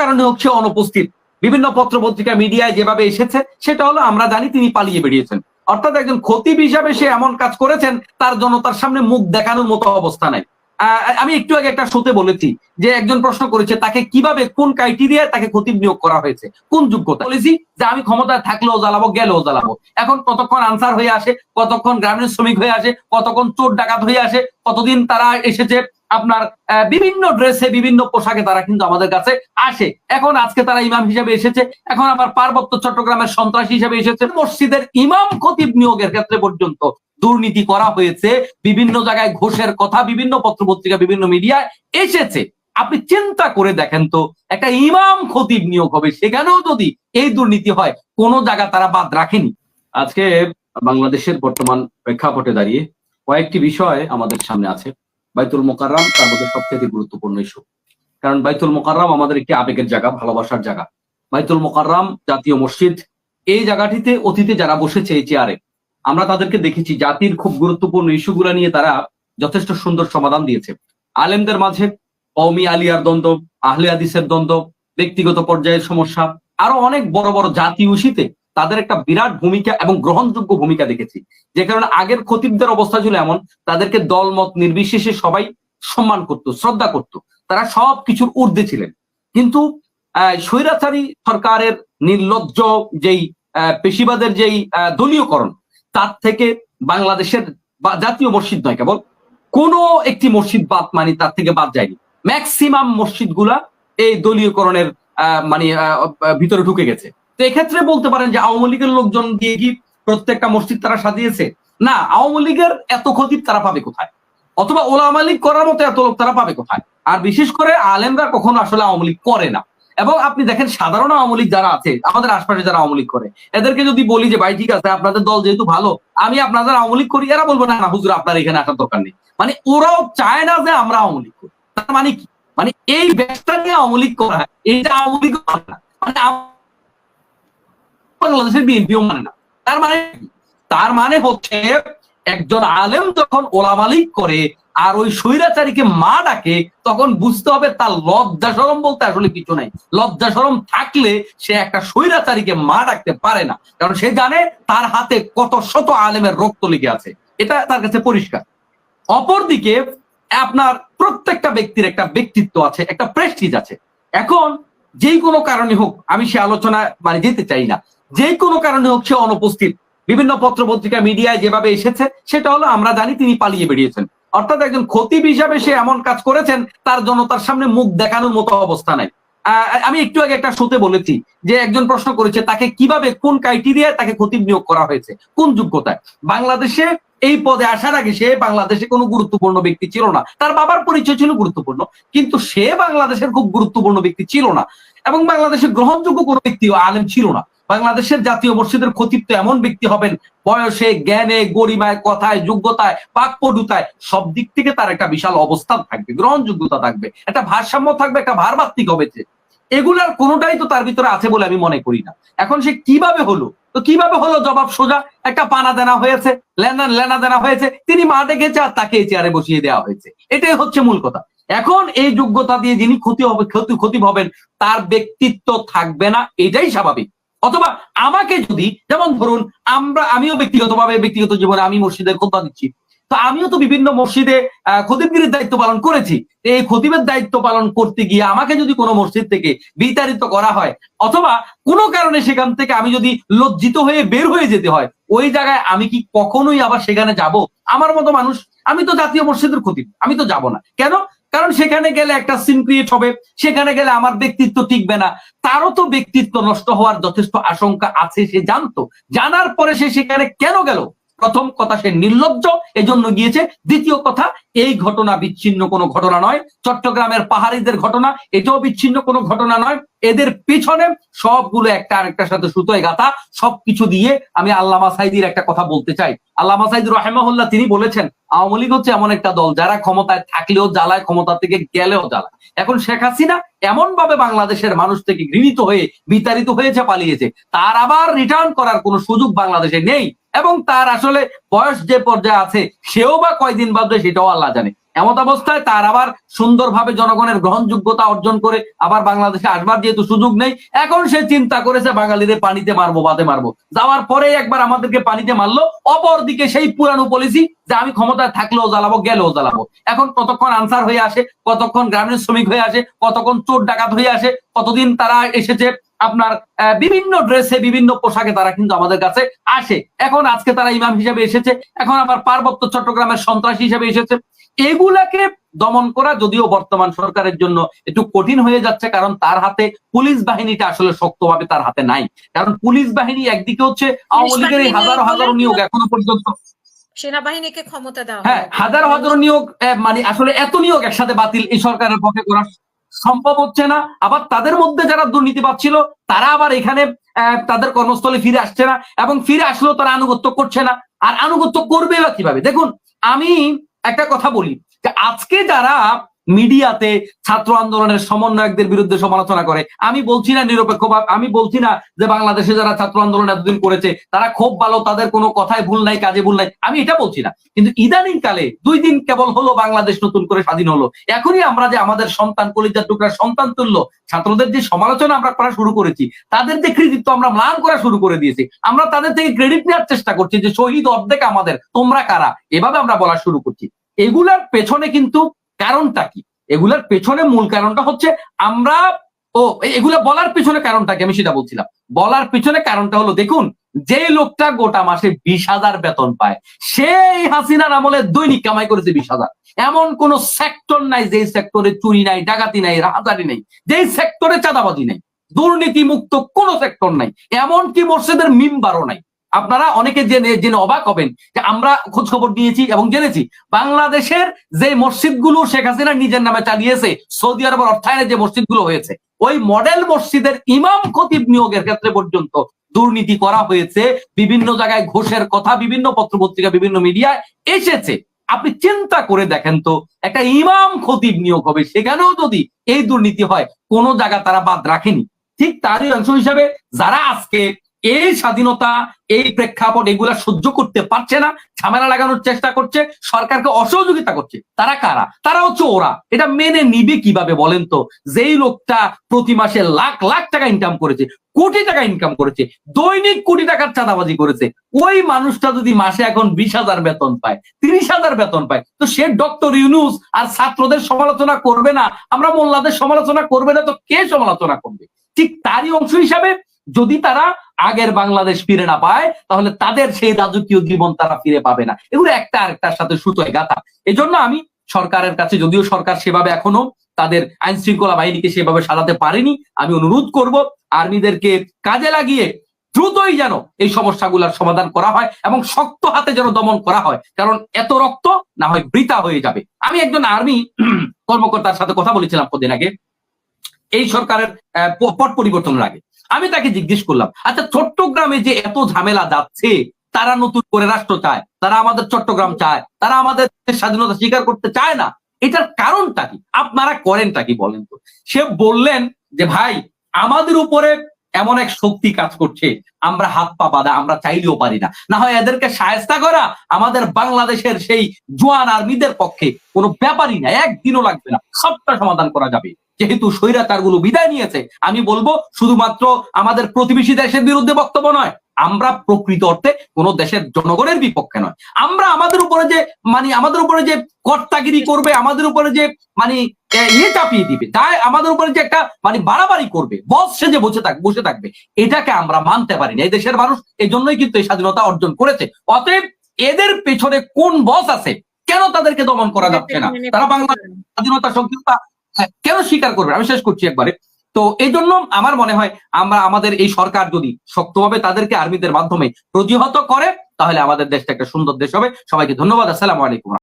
কারণে সে অনুপস্থিত। বিভিন্ন পত্র পত্রিকা মিডিয়ায় যেভাবে এসেছে, সেটা হলো আমরা জানি তিনি পালিয়ে বেরিয়েছেন। অর্থাৎ একজন খতিব হিসাবে সে এমন কাজ করেছেন, তার জনতার সামনে মুখ দেখানোর মতো অবস্থা নাই। আমি একটু আগে একটা শোতে বলেছি যে একজন প্রশ্ন করেছে, তাকে কীভাবে, কোন ক্রাইটেরিয়ায় তাকে খতিব নিয়োগ করা হয়েছে? কোন যোগ্যতা? বলেছি যে আমি ক্ষমতায় থাকলেও জ্বালাবো, গেলেও জ্বালাবো। এখন কতক্ষণ আনসার হয়ে আসে, কতক্ষণ গ্রামীণ শ্রমিক হয়ে আসে, কতক্ষণ চোর ডাকাত হয়ে আসে, কতদিন তারা এসেছে আপনার বিভিন্ন ড্রেসে বিভিন্ন পোশাকে তারা কিন্তু আমাদের কাছে আসে। এখন আজকে তারা ইমাম হিসেবে এসেছে। এখন আবার পার্বত্য চট্টগ্রামের সন্ত্রাসী হিসেবে এসেছে। মসজিদের ইমাম খতিব নিয়োগের ক্ষেত্রে পর্যন্ত দুর্নীতি করা হয়েছে। বিভিন্ন জায়গায় ঘোষের কথা, বিভিন্ন পত্রপত্রিকা, বিভিন্ন মিডিয়ায় এসেছে। আপনি চিন্তা করে দেখেন তো, একটা ইমাম খতিব নিয়োগ হবে, সেখানেও যদি এই দুর্নীতি হয়, কোন জায়গা তারা বাদ রাখেনি। আজকে বাংলাদেশের বর্তমান প্রেক্ষাপটে দাঁড়িয়ে কয়েকটি বিষয় আমাদের সামনে আছে। বাইতুল মোকাররাম তার মধ্যে সবথেকে গুরুত্বপূর্ণ ইস্যু কারণ বাইতুল মোকাররাম আমাদের একটি আবেগের জায়গা, ভালোবাসার জায়গা। বাইতুল মোকাররাম জাতীয় মসজিদ, এই জায়গাটিতে অতীতে যারা বসেছে এই চেয়ারে আমরা তাদেরকে দেখেছি জাতির খুব গুরুত্বপূর্ণ ইস্যুগুলো নিয়ে তারা যথেষ্ট সুন্দর সমাধান দিয়েছে। আলেমদের মাঝে কওমি আলিয়ার দ্বন্দ্ব, আহলে আদিসের দ্বন্দ্ব, ব্যক্তিগত পর্যায়ের সমস্যা, আরও অনেক বড় বড় জাতি ইস্যুতে তাদের একটা বিরাট ভূমিকা এবং গ্রহণযোগ্য ভূমিকা দেখেছি। যে কারণে আগের খতিবদের অবস্থা ছিল এমন, তাদেরকে দলমত নির্বিশেষে সবাই সম্মান করত, শ্রদ্ধা করত। তারা সব কিছুর ঊর্ধ্বে ছিলেন। কিন্তু স্বৈরাচারী সরকারের নির্লজ্জ যেই পেশিবাদের যেই দলীয়করণ, তার থেকে বাংলাদেশের জাতীয় মসজিদ নয় কেবল, কোন একটি মসজিদ বাদ মানে তার থেকে বাদ যায়নি। ম্যাক্সিমাম মসজিদগুলা এই দলীয়করণের মানে ভিতরে ঢুকে গেছে। তো এক্ষেত্রে বলতে পারেন যে আওয়ামী লীগের লোকজন দিয়ে কি প্রত্যেকটা মসজিদ তারা সাজিয়েছে? না, আওয়ামী লীগের এত খতিব তারা পাবে কোথায়? অথবা ওলামা লীগ করার মতো এত লোক তারা পাবে কোথায়? আর বিশেষ করে আলেমরা কখনো আসলে আওয়ামী লীগ করে না। এবং আপনি দেখেন সাধারণ আওয়ামী লীগ যারা আছে, আমাদের আশপাশে যারা আওয়ামী লীগ করে, এদেরকে যদি বলি যে, ভাই, ঠিক আছে, আপনাদের দল যেহেতু ভালো, আমি আপনাদের আওয়ামী লীগ করি, এরা বলব, না হুজুর, আপনার এখানে আসার দরকার নেই। মানে ওরাও চায় না যে আমরা আওয়ামী লীগ করি। তার মানে কি? মানে এই ব্যবসা নিয়ে আওয়ামী লীগ করা এটা আওয়ামী লীগ মানে বাংলাদেশের বিএনপিও মানে না। তার মানে তার মানে হচ্ছে একজন আলেম যখন ওলামালিক করে আর ওই স্বৈরাচারীকে মা ডাকে, তখন বুঝতে হবে তার লজ্জা সরম বলতে আসলে কিছু নাই। লজ্জা সরম থাকলে সে একটা স্বৈরাচারীকে মা ডাকতে পারে না। কারণ সে জানে তার হাতে কত শত আলেমের রক্ত লেগে আছে। এটা তার কাছে পরিষ্কার। অপরদিকে আপনার প্রত্যেকটা ব্যক্তির একটা ব্যক্তিত্ব আছে, একটা প্রেস্টিজ আছে। এখন যেই কোনো কারণে হোক, আমি সে আলোচনা মানে যেতে চাই না। যে কোনো কারণে হোক সে অনুপস্থিত। বিভিন্ন পত্র পত্রিকা মিডিয়ায় যেভাবে এসেছে, সেটা হলো আমরা জানি তিনি পালিয়ে বেরিয়েছেন। অর্থাৎ একজন খতিব হিসাবে সে এমন কাজ করেছেন, তার জনতার সামনে মুখ দেখানোর মতো অবস্থা নাই। আমি একটু আগে একটা শোতে বলেছি যে একজন প্রশ্ন করেছে, তাকে কীভাবে, কোন ক্রাইটেরিয়ায় তাকে খতিব নিয়োগ করা হয়েছে? কোন যোগ্যতায়? বাংলাদেশে এই পদে আসার আগে সে বাংলাদেশে কোনো গুরুত্বপূর্ণ ব্যক্তি ছিল না। তার বাবার পরিচয় ছিল গুরুত্বপূর্ণ, কিন্তু সে বাংলাদেশের খুব গুরুত্বপূর্ণ ব্যক্তি ছিল না। এবং বাংলাদেশের গ্রহণযোগ্য কোনো ব্যক্তি আলেম ছিল না। বাংলাদেশের জাতীয় মসজিদের খতিব এমন ব্যক্তি হবেন, বয়সে, জ্ঞানে, গরিমায়, কথায়, যোগ্যতায় বাকপটুতায় সব দিক থেকে তার একটা বিশাল অবস্থান থাকবে, গ্রহণযোগ্যতা থাকবে, একটা ভারসাম্য থাকবে, একটা ভারমাত্রিক হবে এগুলার কোনোটাই তো তার ভিতরে আছে বলে আমি মনে করি না। এখন সে কীভাবে হলো? তো কীভাবে হলো? জবাব সোজা, একটা পানা দেনা হয়েছে লেনা লেনা দেনা হয়েছে, তিনি মাঠে গেছে আর তাকে চেয়ারে বসিয়ে দেওয়া হয়েছে। এটাই হচ্ছে মূল কথা। এখন এই যোগ্যতা দিয়ে যিনি ক্ষতি হবে, ক্ষতি ক্ষতি হবেন, তার ব্যক্তিত্ব থাকবে না, এটাই স্বাভাবিক। অথবা আমাকে যদি, যেমন ধরুন, আমরা, আমিও ব্যক্তিগতভাবে, ব্যক্তিগত জীবনে আমি মসজিদের খোদা দিচ্ছি। তো আমিও তো বিভিন্ন মসজিদে খতিবগিরির দায়িত্ব পালন করেছি। এই খতিবের দায়িত্ব পালন করতে গিয়ে আমাকে যদি কোনো মসজিদ থেকে বিতাড়িত করা হয়, অথবা কোনো কারণে সেখান থেকে আমি যদি লজ্জিত হয়ে বের হয়ে যেতে হয়, ওই জায়গায় আমি কি কখনোই আবার সেখানে যাব? আমার মতো মানুষ, আমি তো জাতীয় মসজিদের খতিব, আমি তো যাব না। কেন? কারণ সেখানে গেলে একটা সিন ক্রিয়েট হবে, সেখানে গেলে আমার ব্যক্তিত্ব টিকবে না। তারও তো ব্যক্তিত্ব নষ্ট হওয়ার যথেষ্ট আশঙ্কা আছে, সে জানতো। জানার পরে সে সেখানে কেন গেল? প্রথম কথা, সে নির্লজ্জ, এজন্য গিয়েছে। দ্বিতীয় কথা, এই ঘটনা বিচ্ছিন্ন কোনো ঘটনা নয়। চট্টগ্রামের পাহাড়িদের ঘটনা, এটাও বিচ্ছিন্ন কোনো ঘটনা নয়। এদের পিছনে সবগুলো একটা আরেকটার সাথে সুতোয় গাথা, সবকিছু দিয়ে আমি আল্লামা সাইদির একটা কথা বলতে চাই। আল্লামা সাইদ রহেমাহুল্লাহ তিনি বলেছেন আওয়ামী লীগ হচ্ছে এমন একটা দল, যারা ক্ষমতায় থাকলেও জ্বালায়, ক্ষমতা থেকে গেলেও জ্বালায়। এখন শেখ হাসিনা এমন ভাবে বাংলাদেশের মানুষ থেকে ঘৃণিত হয়ে, বিতাড়িত হয়েছে পালিয়েছে, তার আবার রিটার্ন করার কোনো সুযোগ বাংলাদেশে নেই। এবং তার আসলে বয়স যে পর্যায়ে আছে, সেও বা কয়দিন বাদবে সেটাও আল্লাহ জানে। এমত অবস্থায় তার আবার সুন্দরভাবে জনগণের গ্রহণযোগ্যতা অর্জন করে আবার বাংলাদেশে আসবার যেহেতু সুযোগ নেই, এখন সে চিন্তা করেছে বাঙালিদের পানিতে মারবো বাদে মারবো। যাওয়ার পরে একবার আমাদেরকে পানিতে মারলো অপর দিকে সেই পুরানো পলিসি যে আমি ক্ষমতায় থাকলেও জ্বালাবো, গেলেও জ্বালাবো। এখন কতক্ষণ আনসার হয়ে আসে, কতক্ষণ গ্রামীণ শ্রমিক হয়ে আসে, কতক্ষণ চোর ডাকাত হয়ে আসে, কতদিন তারা এসেছে আপনার বিভিন্ন ড্রেসে বিভিন্ন পোশাকে তারা কিন্তু আমাদের কাছে আসে। এখন আজকে তারা ইমাম হিসেবে এসেছে। এখন আবার পার্বত্য চট্টগ্রামের সন্ত্রাসী হিসেবে এসেছে। এগুলাকে দমন করা যদিও বর্তমান সরকারের জন্য একটু কঠিন হয়ে যাচ্ছে কারণ তার হাতে পুলিশ বাহিনীটা আসলে শক্তভাবে তার হাতে নাই। কারণ পুলিশ বাহিনী একদিকে হচ্ছে আওয়ামী লীগের এই হাজারো হাজারো নিয়োগ এখনও পর্যন্ত সেনাবাহিনীকে ক্ষমতা দেওয়া হ্যাঁ হাজার হাজার নিয়োগ মানে আসলে এত নিয়োগ একসাথে বাতিল এই সরকারের পক্ষে করা সম্ভব হচ্ছে না। আবার তাদের মধ্যে যারা দুর্নীতি পাচ্ছিল তারা আবার এখানে তাদের কর্মস্থলে ফিরে আসছে না এবং ফিরে আসলেও তারা আনুগত্য করছে না। আর আনুগত্য করবে বা কীভাবে? দেখুন, আমি একটা কথা বলি যে আজকে যারা মিডিয়াতে ছাত্র আন্দোলনের সমন্বয়কদের বিরুদ্ধে সমালোচনা করে। আমি বলছি না নিরপেক্ষ বা আমি বলছি না যে বাংলাদেশে যারা ছাত্র আন্দোলন এতদিন করেছে, তারা খুব ভালো, তাদের কোনো কথায় ভুল নাই, কাজে ভুল নাই। আমি এটা বলছি না। কিন্তু ইদানিং কালে দুই দিন কেবল হলো বাংলাদেশ নতুন করে স্বাধীন হলো। এখনই আমরা যে আমাদের সন্তান কলিজার টুকরা, সন্তান তুল্য, ছাত্রদের যে সমালোচনা আমরা করা শুরু করেছি, তাদের যে কৃতিত্ব আমরা ম্লান করা শুরু করে দিয়েছি, আমরা তাদের থেকে ক্রেডিট নেওয়ার চেষ্টা করছি যে শহীদ অর্ধেক আমাদের, তোমরা কারা? এভাবে আমরা বলা শুরু করছি। এগুলার পেছনে কিন্তু কারণটা কি? এগুলার পেছনে মূল কারণটা হচ্ছে আমরা ও এগুলা বলার পেছনে কারণটা কি? আমি সেটা বলছিলাম। বলার পিছনে কারণটা হলো, দেখুন, যে লোকটা গোটা মাসে বিশ হাজার বেতন পায়, সেই হাসিনার আমলে দৈনিক কামাই করেছে বিশ হাজার। এমন কোন সেক্টর নাই, যেই সেক্টরে চুরি নাই, ডাকাতি নাই, রাহাজারি নাই, যেই সেক্টরে চাঁদাবাজি নাই দুর্নীতি মুক্ত কোন সেক্টর নাই, এমনকি মসজিদের মিম্বারও নাই। আপনারা অনেকে জেনে জেনে অবাক হবেন যে আমরা খোঁজ খবর নিয়েছি এবং জেনেছি বাংলাদেশের যে মসজিদগুলো শেখ হাসিনা নিজের নামে চালিয়েছে, সৌদি আরবের অর্থায়নে যে মসজিদগুলো হয়েছে, ওই মডেল মসজিদের ইমাম খতিব নিয়োগের ক্ষেত্রে পর্যন্ত দুর্নীতি করা হয়েছে, বিভিন্ন জায়গায় ঘোষের কথা, বিভিন্ন পত্রপত্রিকা, বিভিন্ন মিডিয়ায় এসেছে। আপনি চিন্তা করে দেখেন তো, একটা ইমাম খতিব নিয়োগ হবে, সেখানেও যদি এই দুর্নীতি হয়, কোন জায়গা তারা বাদ রাখেনি। ঠিক তারই অংশ হিসাবে যারা আজকে এই স্বাধীনতা, এই প্রেক্ষাপট এগুলা সহ্য করতে পারছে না, ঝামেলা লাগানোর চেষ্টা করছে, সরকারকে অসহযোগিতা করছে। তারা কারা? তারা হচ্ছে ওরা। এটা মেনে নিবে কীভাবে বলেন তো? যেই লোকটা প্রতি মাসে লাখ লাখ টাকা ইনকাম করেছে, কোটি টাকা ইনকাম করেছে, দৈনিক কোটি টাকার চাঁদাবাজি করেছে, ওই মানুষটা যদি মাসে এখন বিশ হাজার বেতন পায়, তিরিশ হাজার বেতন পায়, তো সে ডক্টর ইউনুস আর ছাত্রদের সমালোচনা করবে না। আমরা মোল্লাদের সমালোচনা করবে না, তো কে সমালোচনা করবে? ঠিক তারই অংশ হিসাবে যদি তারা আগের বাংলাদেশ ফিরে না পায়, তাহলে তাদের সেই রাজকীয় জীবন তারা ফিরে পাবে না। এগুলো একটা আরেকটার সাথে সুতোয় গাথা এজন্য আমি সরকারের কাছে, যদিও সরকার সেভাবে এখনও তাদের আইন শৃঙ্খলা বাহিনীকে সেভাবে সারাতে পারেনি, আমি অনুরোধ করব আর্মিদেরকে কাজে লাগিয়ে দ্রুতই যেন এই সমস্যাগুলোর সমাধান করা হয় এবং শক্ত হাতে যেন দমন করা হয়, কারণ এত রক্ত না হয় বৃথা হয়ে যাবে। আমি একজন আর্মি কর্মকর্তার সাথে কথা বলেছিলাম কদিন আগে। এই সরকারের পট পরিবর্তনের আগে। আমি তাকে জিজ্ঞেস করলাম আচ্ছা চট্টগ্রামে যে এত ঝামেলা যাচ্ছে, তারা নতুন করে রাষ্ট্র চায়, তারা আমাদের চট্টগ্রাম চায়, তারা আমাদের স্বাধীনতা স্বীকার করতে চায় না, এটার কারণটা কি? আপনারা করেনটা কি বলেন তো? সে বললেন যে, ভাই, আমাদের উপরে এমন এক শক্তি কাজ করছে, আমরা হাত পা বাঁধা, আমরা চাইলেও পারি না। না হয় এদেরকে সায়স্তা করা আমাদের বাংলাদেশের সেই জোয়ান আর্মিদের পক্ষে কোনো ব্যাপারই না, একদিনও লাগবে না, সবটা সমাধান করা যাবে। যেহেতু স্বৈরাচারগুলো বিদায় নিয়েছে, আমি বলব শুধুমাত্র আমাদের প্রতিবেশী দেশের বিরুদ্ধে বক্তব্য নয় আমরা প্রকৃত অর্থে কোন দেশের জনগণের বিপক্ষে নয়। আমরা আমাদের উপরে যে মানে আমাদের উপরে যে কর্তাগিরি করবে আমাদের উপরে যে মানে ইয়ে চাপিয়ে দিবে তাই আমাদের উপরে যে একটা মানে বাড়াবাড়ি করবে বস সে যে বসে থাকবে বসে থাকবে এটাকে আমরা মানতে পারি না। এই দেশের মানুষ এই জন্যই কিন্তু এই স্বাধীনতা অর্জন করেছে। অতএব এদের পেছনে কোন বস আছে কেন তাদেরকে দমন করা যাচ্ছে না? তারা বাংলা স্বাধীনতা সংহিতা হ্যাঁ, কেন স্বীকার করবে? আমি শেষ করছি একবারে। তো এই জন্য আমার মনে হয় আমরা আমাদের এই সরকার যদি শক্তভাবে তাদেরকে আর্মিদের মাধ্যমে প্রতিহত করে, তাহলে আমাদের দেশটা একটা সুন্দর দেশ হবে। সবাইকে ধন্যবাদ। আসসালামু আলাইকুম।